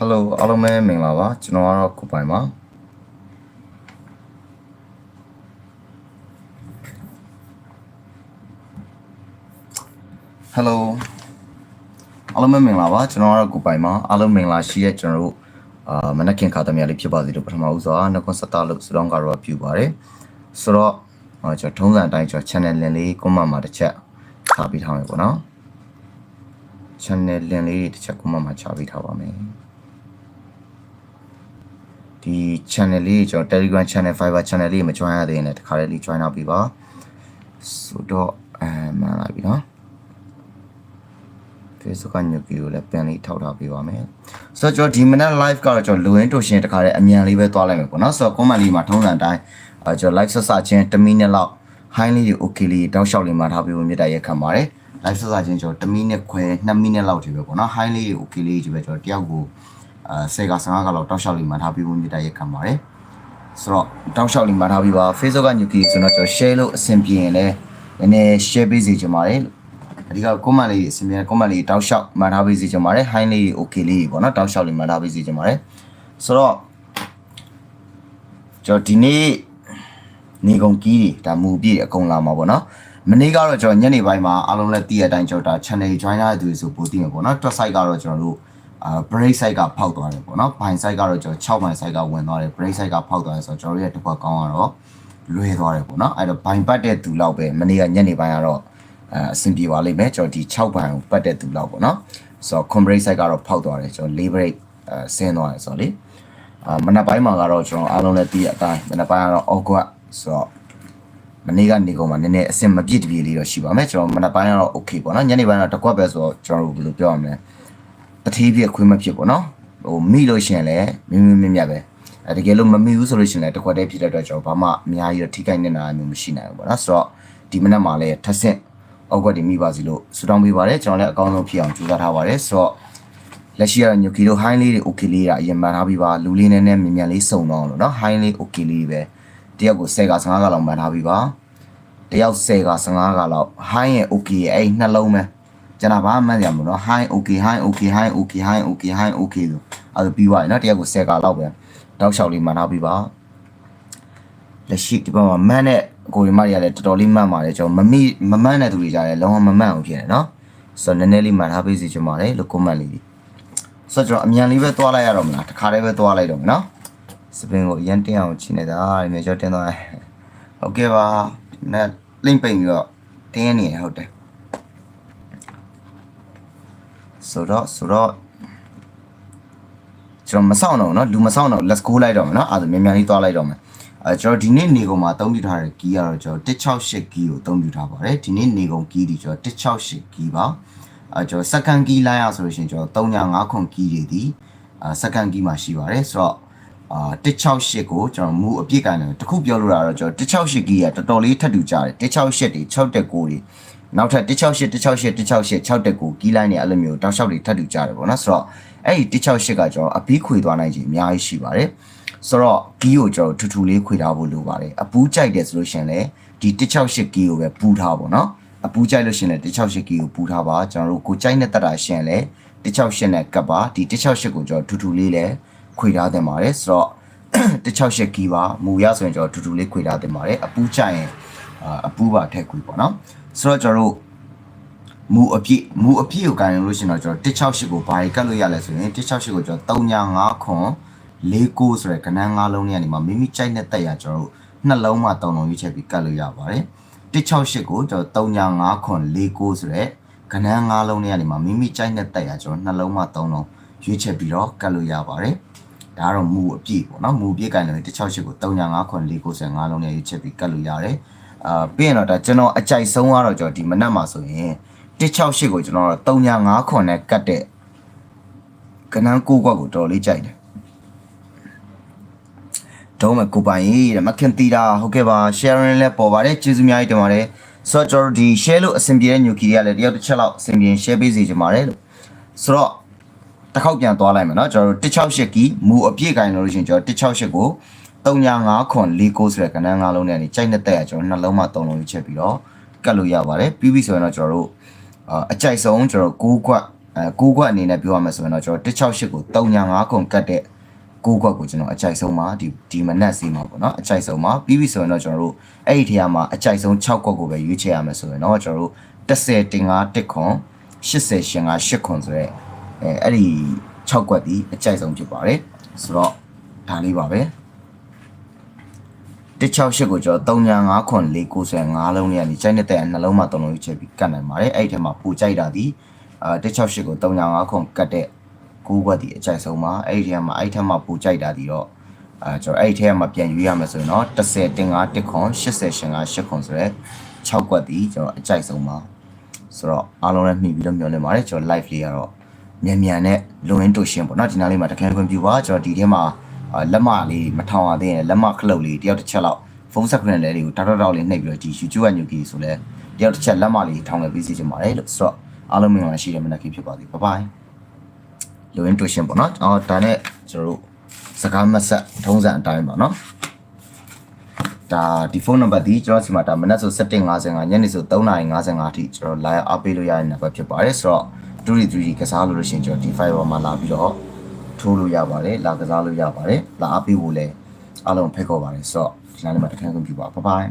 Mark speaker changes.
Speaker 1: Hello အားလုံးပဲမင်္ဂလာပါကျွန်တော်ကတော့ကိုပိုင်ပါဟယ်လိုအားလုံးပဲမင်္ဂလာပါကျွန်တော်ကတော့ကိုပိုင်ပါအားလုံးမင်္ဂလာရှိတဲ့ကျွန်တော်တို့အာမနက်ခင်ခါသမီးလေးဖြစ်ပါစေလို့ပထမဦးစွာနှုတ်ခွန်းဆက်တာလို့ဆုတောင်းကတော့ပြုပါတယ်ဆိုတော့အာကျွန်တော်ထုံးစံအတိုင်းကျွန်တော် channel link လေး comment မှာတစ်ချက်ထားပေးထားမယ်ပေါ့နော် channel link လေးတစ်ချက် comment မှာချပေးထားပါမယ် ဒီ channel လေးကျွန်တော် Telegram channel Fiber channel လေးမ join ရသေးရင်လည်းတစ်ခါလေး join လုပ်ပြီးပါဆိုတော့အဲမှန်လာပြီနော် Facebook ကညုတ်ပြီးကိုလည်းပြန်လေးထောက်ထားပေးပါမယ်ဆိုတော့ကျွန်တော်ဒီ minute live ကတော့ကျွန်တော်လူရင်းတို့ရှင်တခါလေးအမြန်လေးပဲသွားလိုက်မယ်ပေါ့နော်ဆိုတော့ comment လေးမှာထုံးစံအတိုင်းအဲကျွန်တော် live ဆက်စချင်း1 minute လောက် high လေးတွေ okay လေးတောက်လျှောက်လေးမှာထားပြီးမြတ်တရက်ခံပါတယ် live ဆက်စချင်းကျွန်တော်1 minute ခွဲ2 minute လောက်ထိပဲပေါ့နော် high လေးတွေ okay လေးကြီးပဲကျွန်တော်တယောက်ကို အဲ10က15ကလောက်တောက်လျှောက်လေးမှာထားပြီးမြတ်တရက်ခံပါတယ်ဆိုတော့တောက်လျှောက်လေးမှာထားပြီးပါ Facebook ကညုတ်ပြီးဆိုတော့ကျွန်တော် share လို့အဆင်ပြေရင်လည်းနည်းနည်း share ပေးစီချင်ပါတယ်အဓိက comment လေးအစီအစဉ် comment လေးတောက်လျှောက်မှန်ထားပေးစီချင်ပါတယ် high လေး okay လေးပေါ့နော်တောက်လျှောက်လေးမှန်ထားပေးစီချင်ပါတယ်ဆိုတော့ကျွန်တော်ဒီနေ့နေကုန်ကြီးတွေဒါမူပြည့်အကုန်လာမှာပေါ့နော်မနေ့ကတော့ကျွန်တော်ညနေပိုင်းမှာအားလုံးလည်းတည့်ရတဲ့အတိုင်းကျွန်တော်ဒါ channel join ရတဲ့သူတွေဆိုပိုသိမှာပေါ့နော် top site ကတော့ကျွန်တော်တို့ အာ break site ကဖောက်သွားတယ်ပေါ့နော် bind site ကတော့ကျွန်တော်6 bind site ကဝင်သွားတယ် break site ကဖောက်သွားတယ်ဆိုတော့ကျွန်တော်တို့ရဲ့တစ်ခွက်ကောင်းကတော့လွဲသွားတယ်ပေါ့နော်အဲ့တော့ bind ပတ်တဲ့သူလောက်ပဲမနေ့ကညနေပိုင်းကတော့အဲအဆင်ပြေပါလိမ့်မယ်ကျွန်တော်ဒီ6ဘိုင်ကိုပတ်တဲ့သူလောက်ပေါ့နော်ဆိုတော့ compress site ကတော့ဖောက်သွားတယ်ကျွန်တော် lever အဲဆင်းသွားတယ်ဆိုတော့လေအာမနက်ပိုင်းမှာကတော့ကျွန်တော်အားလုံးလည်းသိရအတိုင်းမနက်ပိုင်းကတော့ awkward ဆိုတော့မနေ့ကနေကုန်မှာနည်းနည်းအဆင်မပြည့်တပြေလေးတော့ရှိပါမယ်ကျွန်တော်မနက်ပိုင်းကတော့ okay ပေါ့နော်ညနေပိုင်းကတော့တစ်ခွက်ပဲဆိုတော့ကျွန်တော်တို့ဘယ်လိုပြောရမလဲ တတိပြက်ခွင့်မဖြစ်ပေါ့နော်ဟိုမိလို့ရှင်လည်းမင်းမင်းမြတ်ပဲအဲတကယ်လို့မမိဘူးဆိုလို့ရှင်လည်းတကွက်တည်းဖြစ်တဲ့အတွက်ကြောင့်ဘာမှအများကြီးတော့ထိခိုက်နေတာမျိုးမရှိနိုင်ဘူးပေါ့နော်ဆိုတော့ဒီမနက်မှာလည်းထက်ဆက်အောက်ကွက်တွေမိပါစီလို့ဆူတောင်းပေးပါတယ်ကျွန်တော်လည်းအကောင်းဆုံးဖြစ်အောင်ကြိုးစားထားပါတယ်ဆိုတော့လက်ရှိကတော့ညိုကီတို့ high လေးတွေ okay လေးကအရင်မှန်ထားပြီးပါလူလေးနဲ့နဲ့မြန်မြန်လေးစုံတော့လို့နော် high လေး okay လေးပဲတယောက်ကို10က15ကလောက်မှန်ထားပြီးပါတယောက်10က15ကလောက် high ရဲ့ okay ရဲ့အဲ့နှလုံးပဲ ကျွန်တော်ဘာမှမသိရဘူးနော် hi okay hi okay hi okay hi okay hi okay ဆိုအဲ့ဒါပြီးသွားပြီနော်တရက်ကို10ကာလောက်ပဲတောက်လျှောက်လေးမှနောက်ပြီးပါလက်ရှိဒီဘက်မှာမန့်တဲ့ကိုရီမတွေကလည်းတော်တော်လေးမန့်ပါတယ်ကျွန်တော်မမိမမန့်တဲ့သူတွေကြတယ်လုံးဝမမန့်အောင်ဖြစ်နေနော်ဆိုတော့နည်းနည်းလေးမှန်ထားပေးစီချင်ပါတယ်လို့ comment လေးပြီးဆိုတော့ကျွန်တော်အမြန်လေးပဲသွားလိုက်ရတော့မလားတခါတည်းပဲသွားလိုက်တော့မယ်နော်စပင်ကိုအရင်တင်းအောင်ချိနေတာဒီမျိုးကျွန်တော်တင်းသွားဟုတ်ကဲ့ပါနက်လိမ့်ပိန်ပြီးတော့တင်းနေဟုတ်တယ် ဆိုတော့ဆိုတော့ကျွန်တော်မဆောင်တော့ဘူးเนาะလူမဆောင်တော့ let's go လိုက်တော့မယ်เนาะအဲ့ဒါမြန်မြန်လေးသွားလိုက်တော့မယ်အဲကျွန်တော်ဒီနေ့နေကုန်မှာအသုံးပြုထားတဲ့ key ကတော့ကျွန်တော်168 key ကိုအသုံးပြုထားပါတယ်ဒီနေ့နေကုန် key ဒီကျွန်တော်168 key ပါအဲကျွန်တော် second key လိုက်ရဆိုလို့ရှိရင်ကျွန်တော်305ခွန် key တွေဒီအာ second key မှာရှိပါတယ်ဆိုတော့အာ168ကိုကျွန်တော်မူအပြည့်ကန်တယ်တခုပြောလို့ရတော့ကျွန်တော်168 key ကတော်တော်လေးထပ်တူကြတယ်168တွေ6တက်9တွေ နောက်ထပ်168 168 168 6တက်9ကီးလိုင်းနေအဲ့လိုမျိုးတောက်လျှောက်တွေထပ်တူကြတယ်ပေါ့နော်ဆိုတော့အဲ့ဒီ168ကကျွန်တော်အပီးခွေသွားနိုင်ခြင်းအများကြီးရှိပါတယ်ဆိုတော့ကီးကိုကျွန်တော်ထူထူလေးခွေထားဖို့လိုပါတယ်အပူးကြိုက်တယ်ဆိုလို့ရှိရင်လည်းဒီ168ကီးကိုပဲပူးထားပါတော့အပူးကြိုက်လို့ရှိရင်လည်း168ကီးကိုပူးထားပါကျွန်တော်တို့ကိုကြိုက်တဲ့တက်တာရှင်လည်း168နဲ့ကပ်ပါဒီ168ကိုကျွန်တော်ထူထူလေးလည်းခွေထားတင်ပါတယ်ဆိုတော့168ကီးပါမူရဆိုရင်ကျွန်တော်ထူထူလေးခွေထားတင်ပါတယ်အပူးကြိုက်ရင်အာအပူးပါထည့်ခွေပေါ့နော် ဆိုတော့ကျွန်တော်တို့မူအပြည့်မူအပြည့်ကိုကန်လို့ရှိရင်တော့ကျွန်တော်168ကိုဘာကြီးကတ်လို့ရလဲဆိုရင်168ကိုကျွန်တော်395ခွန်49ဆိုတဲ့ကဏ္ဍ၅လုံးလေးကနေမှမိမိကြိုက်တဲ့တက်ရကျွန်တော်တို့နှလုံးမှ3လုံးရွေးချက်ပြီးကတ်လို့ရပါတယ်168ကိုကျွန်တော်395ခွန်49ဆိုတဲ့ကဏ္ဍ၅လုံးလေးကနေမှမိမိကြိုက်တဲ့တက်ရကျွန်တော်နှလုံးမှ3လုံးရွေးချက်ပြီးတော့ကတ်လို့ရပါတယ်ဒါကတော့မူအပြည့်ပေါ့နော်မူအပြည့်ကန်လို့168ကို395ခွန်49ဆိုတဲ့၅လုံးလေးရွေးချက်ပြီးကတ်လို့ရတယ် အာပြီးရင်တော့ဒါကျွန်တော်အကြိုက်ဆုံးကတော့ကျွန်တော်ဒီမနက်မှာဆိုရင်168ကိုကျွန်တော်တော့395ခွန်နဲ့ကတ်တဲ့ကနန်းကိုကွက်ကိုတော်တော်လေးကြိုက်တယ်တော့မကိုပိုင်ရေးတဲ့မခင်တီတာဟုတ်ကဲ့ပါ sharing လည်းပေါ်ပါတယ်ကျေးဇူးများကြီးတင်ပါတယ်ဆိုတော့ကျွန်တော်တို့ဒီ share လို့အဆင်ပြေတဲ့ new key တွေကလည်းတယောက်တစ်ချက်လောက်အဆင်ပြေ share ပေးစီချင်ပါတယ်လို့ဆိုတော့တစ်ခေါက်ပြန်သွားလိုက်မယ်เนาะကျွန်တော်တို့168 key မူအပြည့်ကိုင်လို့ရှိရင်ကျွန်တော်168ကို 395ခွန်49ဆိုတဲ့ကဏ္ဍ၅လုံးနဲ့နေကြိုက်တဲ့တက်ရကျွန်တော်နှလုံးမှ3လုံးရွေးချက်ပြီးတော့ကတ်လို့ရပါတယ်ပြီးပြီဆိုရင်တော့ကျွန်တော်တို့အာအကြိုက်ဆုံးကျွန်တော်6ခွက်အဲကိုကွက်အနေနဲ့ပြောရမယ်ဆိုရင်တော့ကျွန်တော်168ကို395ခုကတ်တဲ့ကိုကွက်ကိုကျွန်တော်အကြိုက်ဆုံးပါဒီဒီမနက်စီမှာပေါ့နော်အကြိုက်ဆုံးပါပြီးပြီဆိုရင်တော့ကျွန်တော်တို့အဲ့ဒီထဲမှာအကြိုက်ဆုံး6ကွက်ကိုပဲရွေးချယ်ရမယ်ဆိုရင်တော့ကျွန်တော်တို့10တင်5တက်ခွန်80ရှင်5 8ခွန်ဆိုရဲအဲအဲ့ဒီ6ကွက်ဒီအကြိုက်ဆုံးဖြစ်ပါတယ်ဆိုတော့ဒါလေးပါပဲ 168ကိုကျွန်တော်395ခွန်4 95လုံးလေးကနေကြိုက်နေတဲ့နှလုံးမှာ3လုံးရွေးချယ်ပြီးကတ်နိုင်ပါတယ်အဲ့ဒီထဲမှာပူကြိုက်တာဒီအာ168ကို395ခွန်ကတ်တဲ့ကိုးကွက်ဒီအကြိုက်ဆုံးပါအဲ့ဒီထဲမှာအဲ့ဒီထဲမှာပူကြိုက်တာဒီတော့အာကျွန်တော်အဲ့ဒီထဲမှာပြန်ရွေးရမယ်ဆိုရင်တော့10တင်5တက်ခွန်80ရှင်5 8ခွန်ဆိုရဲ6ကွက်ဒီကျွန်တော်အကြိုက်ဆုံးပါဆိုတော့အားလုံးလည်းမှီပြီးတော့မျှော်လင့်ပါတယ်ကျွန်တော် live လေးကတော့မြန်မြန်နဲ့လွန်ရင်းတူရှင်ပေါ့နော်ဒီနားလေးမှာတခဲခွင့်ပြုပါကျွန်တော်ဒီထဲမှာအာ လက်မလေးမထောင်ရသေးရင်လက်မခလုတ်လေးတယောက်တစ်ချက်လောက်ဖုန်းဆက်ခွင့်လေးတွေကိုတောက်တောက်လေးနှိပ်ပြီးတော့ဒီ YouTube ကညူကီဆိုလဲတယောက်တစ်ချက်လက်မလေးထောင်ခဲ့ပြီးစီချင်ပါတယ်လို့ဆိုတော့အားလုံးမင်္ဂလာရှိတဲ့မနက်ခင်းဖြစ်ပါသည်ဘိုင်ဘိုင်လွန်ရင်းတူရှင်ပေါ့နော်အော်ဒါနဲ့ကျွန်တော်တို့စကားမဆက်ထုံးစံအတိုင်းပါနော်ဒါဒီဖုန်းနံပါတ်ဒီကျွန်တော်စီမှာဒါမနက်ဆို7:55ညနေဆို3:55အထိကျွန်တော် live အားပေးလို့ရတဲ့နံပါတ်ဖြစ်ပါတယ်ဆိုတော့2 3ကစားလို့လို့ရှိရင်ကျွန်တော်ဒီ file ပေါ်မှာလာပြီးတော့ ထိုးလို့ရပါတယ်လာကစားလို့ရပါတယ်လာအားပေးဖို့လည်းအားလုံးဖိတ်ခေါ်ပါတယ်ဆိုတော့ဒီနေ့မှာတစ်ခါခွင့်ပြုပါဘိုင်ဘိုင်